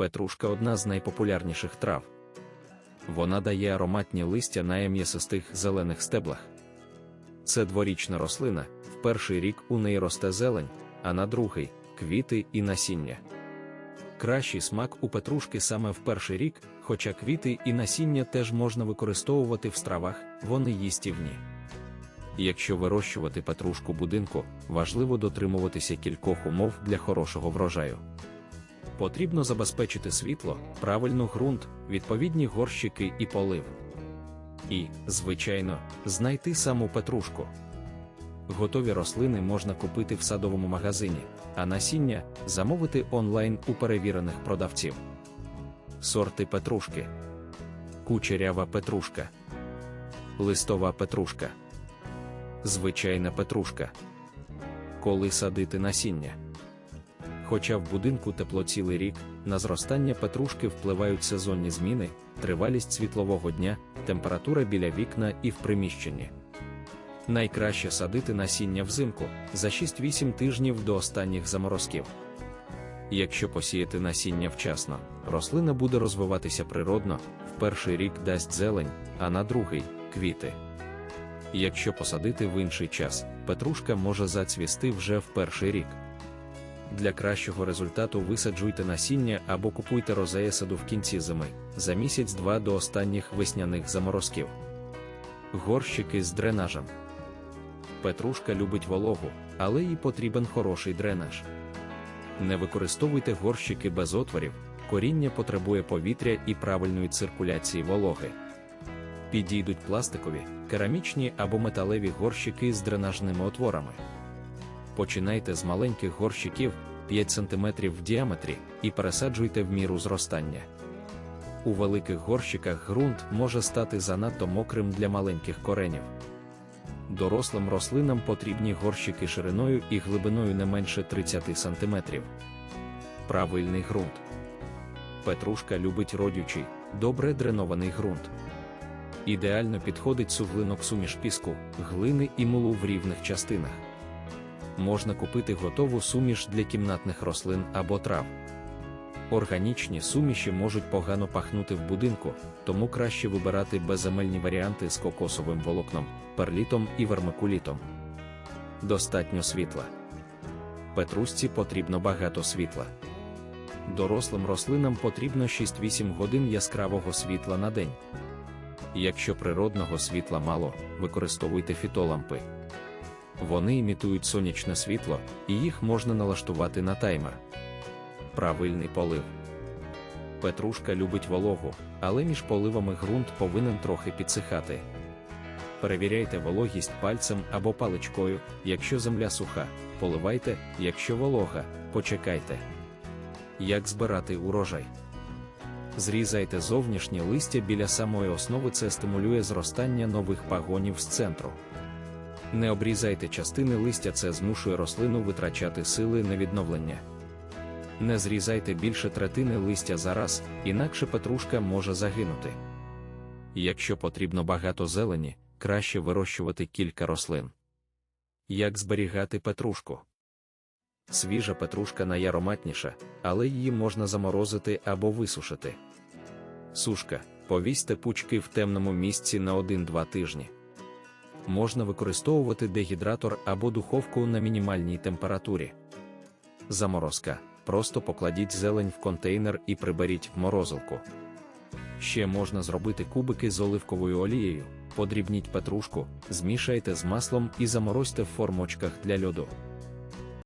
Петрушка одна з найпопулярніших трав. Вона дає ароматні листя на м'ясистих зелених стеблах. Це дворічна рослина, в перший рік у неї росте зелень, а на другий квіти і насіння. Кращий смак у петрушки саме в перший рік, хоча квіти і насіння теж можна використовувати в стравах, вони їстівні. Якщо вирощувати петрушку будинку, важливо дотримуватися кількох умов для хорошого врожаю. Потрібно забезпечити світло, правильну ґрунт, відповідні горщики і полив. І, звичайно, знайти саму петрушку. Готові рослини можна купити в садовому магазині, а насіння замовити онлайн у перевірених продавців. Сорти петрушки, кучерява петрушка, листова петрушка, звичайна петрушка. Коли садити насіння. Хоча в будинку тепло цілий рік, на зростання петрушки впливають сезонні зміни, тривалість світлового дня, температура біля вікна і в приміщенні. Найкраще садити насіння взимку за 6-8 тижнів до останніх заморозків. Якщо посіяти насіння вчасно, рослина буде розвиватися природно, в перший рік дасть зелень, а на другий квіти. Якщо посадити в інший час, петрушка може зацвісти вже в перший рік. Для кращого результату висаджуйте насіння або купуйте розея саду в кінці зими, за місяць-два до останніх весняних заморозків. Горщики з дренажем. Петрушка любить вологу, але їй потрібен хороший дренаж. Не використовуйте горщики без отворів, коріння потребує повітря і правильної циркуляції вологи. Підійдуть пластикові, керамічні або металеві горщики з дренажними отворами. Починайте з маленьких горщиків 5 см в діаметрі і пересаджуйте в міру зростання. У великих горщиках ґрунт може стати занадто мокрим для маленьких коренів. Дорослим рослинам потрібні горщики шириною і глибиною не менше 30 см. Правильний ґрунт. Петрушка любить родючий, добре дренований ґрунт. Ідеально підходить суглинок суміш піску, глини і мулу в рівних частинах. Можна купити готову суміш для кімнатних рослин або трав. Органічні суміші можуть погано пахнути в будинку, тому краще вибирати безземельні варіанти з кокосовим волокном, перлітом і вермикулітом. Достатньо світла. Петрусці потрібно багато світла. Дорослим рослинам потрібно 6-8 годин яскравого світла на день. Якщо природного світла мало, використовуйте фітолампи. Вони імітують сонячне світло, і їх можна налаштувати на таймер. Правильний полив. Петрушка любить вологу, але між поливами ґрунт повинен трохи підсихати. Перевіряйте вологість пальцем або паличкою, якщо земля суха, поливайте, якщо волога, почекайте. Як збирати урожай? Зрізайте зовнішнє листя біля самої основи, це стимулює зростання нових пагонів з центру. Не обрізайте частини листя, це змушує рослину витрачати сили на відновлення. Не зрізайте більше третини листя зараз, інакше петрушка може загинути. Якщо потрібно багато зелені, краще вирощувати кілька рослин. Як зберігати петрушку? Свіжа петрушка найароматніша, але її можна заморозити або висушити. Сушка повісьте пучки в темному місці на 1-2 тижні. Можна використовувати дегідратор або духовку на мінімальній температурі. Заморозка. Просто покладіть зелень в контейнер і приберіть в морозилку. Ще можна зробити кубики з оливковою олією, подрібніть петрушку, змішайте з маслом і заморозьте в формочках для льоду.